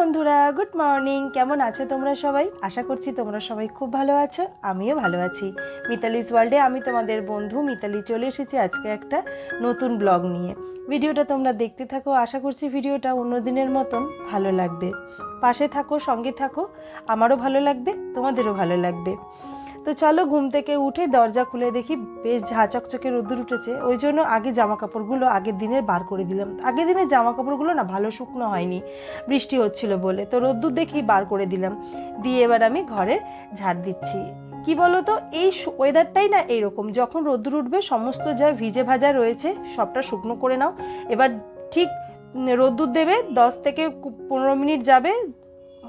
বন্ধুরা good morning কেমন আছো তোমরা সবাই? আশা করছি তোমরা সবাই খুব ভালো আছো, আমিও ভালো আছি। মিতালিস ওয়ার্ল্ডে আমি তোমাদের বন্ধু মিতালি চলে এসেছি আজকে একটা নতুন ব্লগ নিয়ে। ভিডিওটা তোমরা দেখতে থাকো, আশা করছি ভিডিওটা অন্য দিনের মতন ভালো লাগবে। পাশে থাকো, সঙ্গে থাকো, আমারও ভালো লাগবে, তোমাদেরও ভালো লাগবে। তো চলো ঘুম থেকে উঠে দরজা খুলে দেখি বেশ ঝাঁচকচকে রোদ্দুর উঠেছে। ওই জন্য আগে জামা কাপড়গুলো আগের দিনের বার করে দিলাম। আগের দিনের জামা কাপড়গুলো না ভালো শুকনো হয়নি, বৃষ্টি হচ্ছিল বলে। তো রোদ্দুর দেখেই বার করে দিলাম। দিয়ে এবার আমি ঘরে ঝাড় দিচ্ছি। কি বলো তো এই ওয়েদারটাই না এইরকম। যখন রোদ্দুর উঠবে, সমস্ত যা ভিজে ভাজা রয়েছে, সবটা শুকনো করে নাও। এবার ঠিক রোদ্দুর দেবে, দশ থেকে পনেরো মিনিট যাবে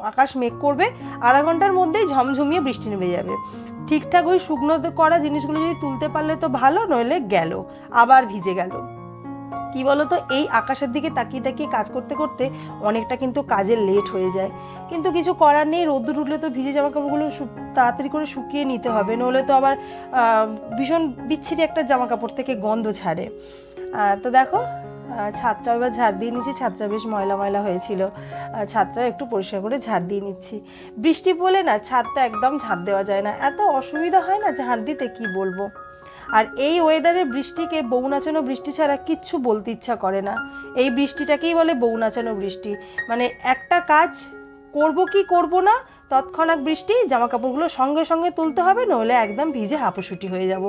আকাশ মেঘ করবে, আধা ঘণ্টার মধ্যেই ঝমঝমিয়ে বৃষ্টি নেমে যাবে। ঠিকঠাক ওই শুকনো করা জিনিসগুলো যদি তুলতে পারলে তো ভালো, নইলে গেল, আবার ভিজে গেল। কি বলো তো এই আকাশের দিকে তাকিয়ে তাকিয়ে কাজ করতে করতে অনেকটা কিন্তু কাজের লেট হয়ে যায়। কিন্তু কিছু করার নেই, রোদ্দুর উঠলে তো ভিজে জামা কাপড়গুলো তাড়াতাড়ি করে শুকিয়ে নিতে হবে, নইলে তো আবার ভীষণ বিচ্ছিরি একটা জামা কাপড় থেকে গন্ধ ছাড়ে। তো দেখো ছাদটা এবার ঝাড় দিয়ে নিচ্ছি ছাদটা বেশ ময়লা ময়লা হয়েছিল। ছাদটা একটু পরিষ্কার করে ঝাড় দিয়ে নিচ্ছি। বৃষ্টি পড়লে না ছাদটা একদম ঝাড় দেওয়া যায় না। এত অসুবিধা হয় না ঝাড় দিতে, কি বলব? আর এই ওয়েদারে বৃষ্টিকে বউ নাচানো বৃষ্টি ছাড়া কিচ্ছু বলতে ইচ্ছা করে না। এই বৃষ্টিটাকেই বলে বউ নাচানো বৃষ্টি। মানে একটা কাজ করব কি করব না, তৎক্ষণাৎ বৃষ্টি জামা কাপড়গুলো সঙ্গে সঙ্গে তুলতে হবে, নইলে একদম ভিজে হাঁপুসুটি হয়ে যাব।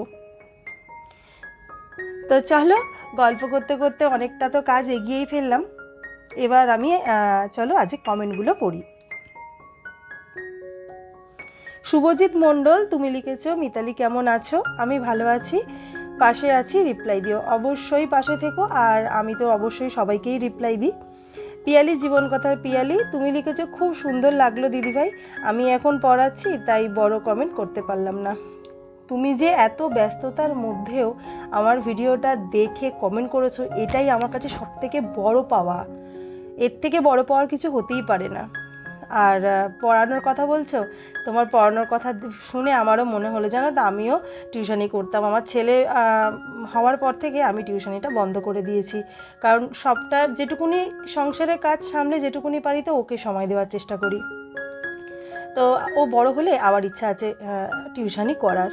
তো চলো গল্প করতে করতে অনেকটা তো কাজ এগিয়েই ফেললাম। এবার আমি চলো আজকে কমেন্টগুলো পড়ি। শুভজিৎ মণ্ডল, তুমি লিখেছ, মিতালি কেমন আছো? আমি ভালো আছি, পাশে আছি, রিপ্লাই দিও। অবশ্যই পাশে থেকো, আর আমি তো অবশ্যই সবাইকেই রিপ্লাই দিই। পিয়ালি, জীবন কথার পিয়ালি, তুমি লিখেছো, খুব সুন্দর লাগল দিদিভাই। আমি এখন পড়াচ্ছি, তাই বড় কমেন্ট করতে পারলাম না। তুমি যে এত ব্যস্ততার মধ্যেও আমার ভিডিওটা দেখে কমেন্ট করেছ, এটাই আমার কাছে সবথেকে বড় পাওয়া। এর থেকে বড় পাওয়ার কিছু হতেই পারে না। আর পড়ানোর কথা বলছো? তোমার পড়ানোর কথা শুনে আমারও মনে হলো, জানো তো, আমিও টিউশনি করতাম। আমার ছেলে হওয়ার পর থেকে আমি টিউশনিটা বন্ধ করে দিয়েছি। কারণ সবটা, যেটুকুনি সংসারের কাজ সামলে যেটুকুনি পারি তো ওকে সময় দেওয়ার চেষ্টা করি। তো ও বড় হলে আবার ইচ্ছা আছে টিউশনি করার।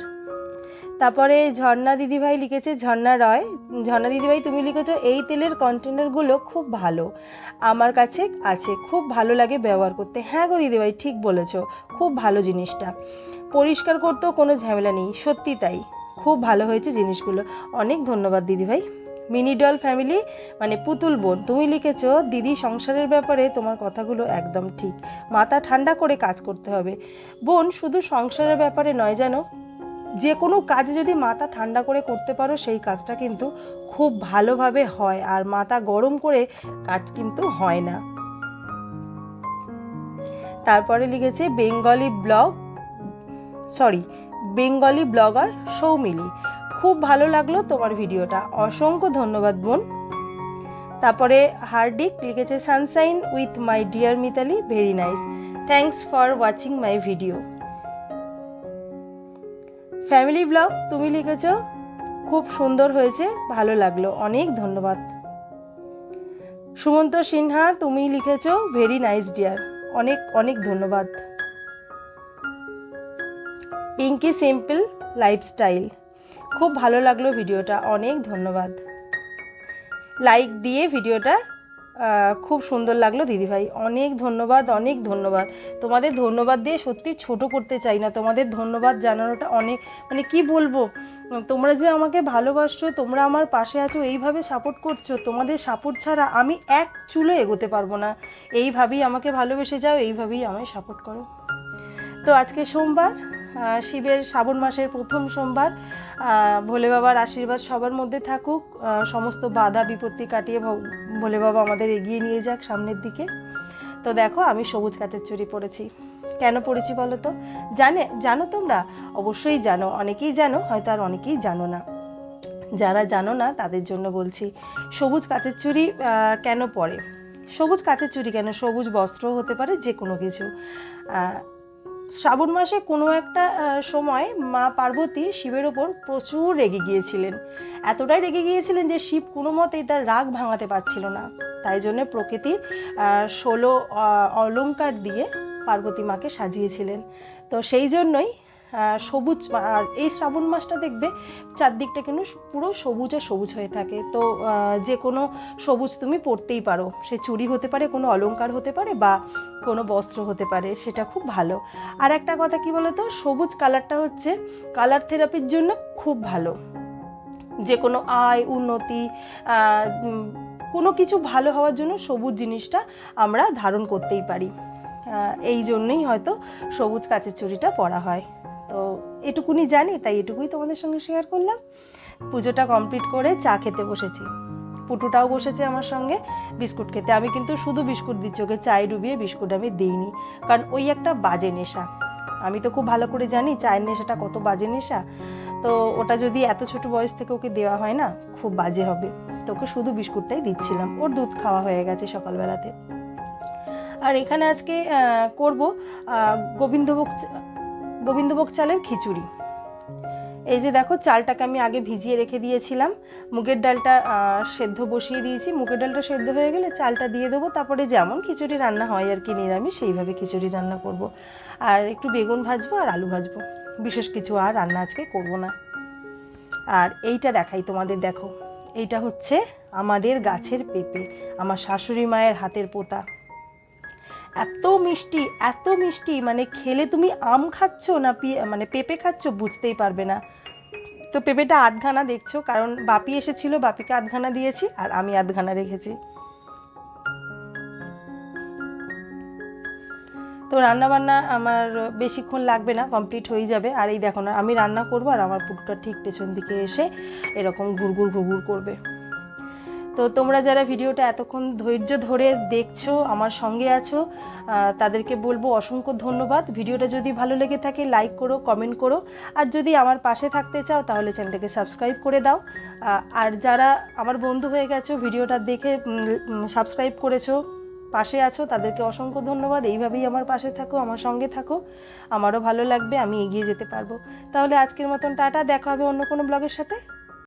তারপরে ঝর্ণা দিদিভাই লিখেছে, ঝর্ণা রয়, ঝর্ণা দিদিভাই তুমি লিখেছো, এই তেলের কন্টেনারগুলো খুব ভালো। আমার কাছে আছে, খুব ভালো লাগে ব্যবহার করতে। হ্যাঁ গো দিদিভাই, ঠিক বলেছ, খুব ভালো জিনিসটা। পরিষ্কার করতেও কোনো ঝামেলা নেই, সত্যি তাই। খুব ভালো হয়েছে জিনিসগুলো। অনেক ধন্যবাদ দিদিভাই। মিনি ডল ফ্যামিলি মানে পুতুল বোন, তুমি লিখেছ, দিদি সংসারের ব্যাপারে তোমার কথাগুলো একদম ঠিক। মাথা ঠান্ডা করে কাজ করতে হবে। বোন, শুধু সংসারের ব্যাপারে নয় জানো যে কোনো কাজে যদি মাথা ঠান্ডা করে করতে পারো, সেই কাজটা কিন্তু খুব ভালোভাবে হয়। আর মাথা গরম করে কাজ কিন্তু হয় না। তারপরে লিখেছে Bengali blog, sorry, Bengali blogger Soumili খুব ভালো লাগল তোমার ভিডিওটা। অসংখ্য ধন্যবাদ, বোন। তারপরে হার্ডিক লিখেছে sunshine with my dear Mitali very nice thanks for watching my video family blog তুমি লিখেছ। খুব সুন্দর হয়েছে, ভালো লাগল, অনেক ধন্যবাদ। সুমন্ত সিনহা, তুমি লিখেছ ভেরি নাইস ডিয়ার অনেক অনেক ধন্যবাদ। পিঙ্কি সিম্পল লাইফস্টাইল, খুব ভালো লাগল ভিডিওটা, অনেক ধন্যবাদ। লাইক দিয়ে ভিডিওটা খুব সুন্দর লাগল, দিদিভাই। অনেক ধন্যবাদ অনেক ধন্যবাদ। তোমাদের ধন্যবাদ দিয়ে সত্যি ছোট করতে চাই না। তোমাদের ধন্যবাদ জানানোটা অনেক মানে কি বলব? তোমরা যে আমাকে ভালোবাসছো, তোমরা আমার পাশে আছো, এইভাবে সাপোর্ট করছ, তোমাদের সাপোর্ট ছাড়া আমি এক চুলো এগোতে পারব না। এইভাবেই আমাকে ভালোবেসে যাও, এইভাবেই আমায় সাপোর্ট করো। তো আজকে সোমবার শিবের শ্রাবণ মাসের প্রথম সোমবার ভোলে বাবার আশীর্বাদ সবার মধ্যে থাকুক সমস্ত বাধা বিপত্তি কাটিয়ে ভোলে বাবা আমাদের এগিয়ে নিয়ে যাক সামনের দিকে। তো দেখো আমি সবুজ কাচের চুড়ি পরেছি। কেন পরেছি বলো তো? জানে জানো তোমরা? অবশ্যই জানো অনেকেই জানো হয়তো আর অনেকেই জানো না। যারা জানো না তাদের জন্য বলছি সবুজ কাচের আহ, কেন পরে? সবুজ কাচের চুড়ি কেন? সবুজ বস্ত্র হতে পারে যে কোনো কিছু শ্রাবণ মাসে কোনো একটা সময় মা পার্বতী শিবের ওপর প্রচুর রেগে গিয়েছিলেন। এতটাই রেগে গিয়েছিলেন যে শিব কোনো মতেই তার রাগ ভাঙাতে পারছিল না। তাই জন্য প্রকৃতি ষোলো অলঙ্কার দিয়ে পার্বতী মাকে সাজিয়েছিলেন। তো সেই জন্যই সবুজ, আর এই শ্রাবণ মাসটা দেখবে চারদিকটা কিন্তু পুরো সবুজ আর সবুজ হয়ে থাকে। তো যে কোনো সবুজ তুমি পরতেই পারো। সে চুড়ি হতে পারে, কোনো অলঙ্কার হতে পারে বা কোনো বস্ত্র হতে পারে, সেটা খুব ভালো। আর একটা কথা কি বলতো? সবুজ কালারটা হচ্ছে কালার থেরাপির জন্য খুব ভালো। যে কোনো আয়, উন্নতি কোনো কিছু ভালো হওয়ার জন্য সবুজ জিনিসটা আমরা ধারণ করতেই পারি। এই জন্যই হয়তো সবুজ কাচের চুড়িটা পরা হয়। তো এটুকুনি জানি, তাই এটুকুই তোমাদের সঙ্গে শেয়ার করলাম। পুজোটা কমপ্লিট করে চা খেতে বসেছি। পুটুটাও বসেছে আমার সঙ্গে বিস্কুট খেতে। আমি কিন্তু শুধু বিস্কুট দিচ্ছি, ওকে চায়ে ডুবিয়ে বিস্কুট আমি দিইনি। কারণ ওই একটা বাজে নেশা। আমি তো খুব ভালো করে জানি চায়ের নেশাটা কত বাজে নেশা। তো ওটা যদি এত ছোট বয়স থেকে ওকে দেওয়া হয় না, খুব বাজে হবে। তো ওকে শুধু বিস্কুটটাই দিচ্ছিলাম। ওর দুধ খাওয়া হয়ে গেছে সকালবেলাতে। আর এখানে আজকে করব গোবিন্দভোগ গোবিন্দভোগ চালের খিচুড়ি। এই যে দেখো, চালটাকে আমি আগে ভিজিয়ে রেখে দিয়েছিলাম। মুগের ডালটা সেদ্ধ বসিয়ে দিয়েছি। মুগের ডালটা সেদ্ধ হয়ে গেলে চালটা দিয়ে দেবো। তারপরে যেমন খিচুড়ি রান্না হয় আর কি, নিরামিষ, সেইভাবে খিচুড়ি রান্না করব। আর একটু বেগুন ভাজবো আর আলু ভাজবো। বিশেষ কিছু আর রান্না আজকে করব না। আর এইটা দেখাই তোমাদের, দেখো। এইটা হচ্ছে আমাদের গাছের পেঁপে, আমার শাশুড়ি মায়ের হাতের পোতা। এত মিষ্টি এত মিষ্টি মানে খেলে তুমি আম খাচ্ছ না মানে পেঁপে খাচ্ছ বুঝতেই পারবে না। তো পেঁপেটা আধখানা দেখছ, কারণ বাপি এসেছিল, বাপিকে আধখানা দিয়েছি আর আমি আধখানা রেখেছি। তো রান্না বান্না আমার বেশিক্ষণ লাগবে না, কমপ্লিট হয়ে যাবে। আর এই দেখো না, আমি রান্না করব আর আমার পুটুটা ঠিক পেছন দিকে এসে এরকম ঘুরঘুর ঘুরঘুর করবে। তো তোমরা যারা ভিডিওটা এতক্ষণ ধৈর্য ধরে দেখছ, আমার সঙ্গে আছো তাদেরকে বলব অসংখ্য ধন্যবাদ। ভিডিওটা যদি ভালো লেগে থাকে লাইক করো কমেন্ট করো। আর যদি আমার পাশে থাকতে চাও, তাহলে চ্যানেলটাকে সাবস্ক্রাইব করে দাও। আর যারা আমার বন্ধু হয়ে গেছো, ভিডিওটা দেখে সাবস্ক্রাইব করেছ, পাশে আছো, তাদেরকে অসংখ্য ধন্যবাদ। এইভাবেই আমার পাশে থাকো, আমার সঙ্গে থাকো। আমারও ভালো লাগবে, আমি এগিয়ে যেতে পারব। তাহলে আজকের মতন টাটা, দেখা হবে অন্য কোনো ব্লগের সাথে।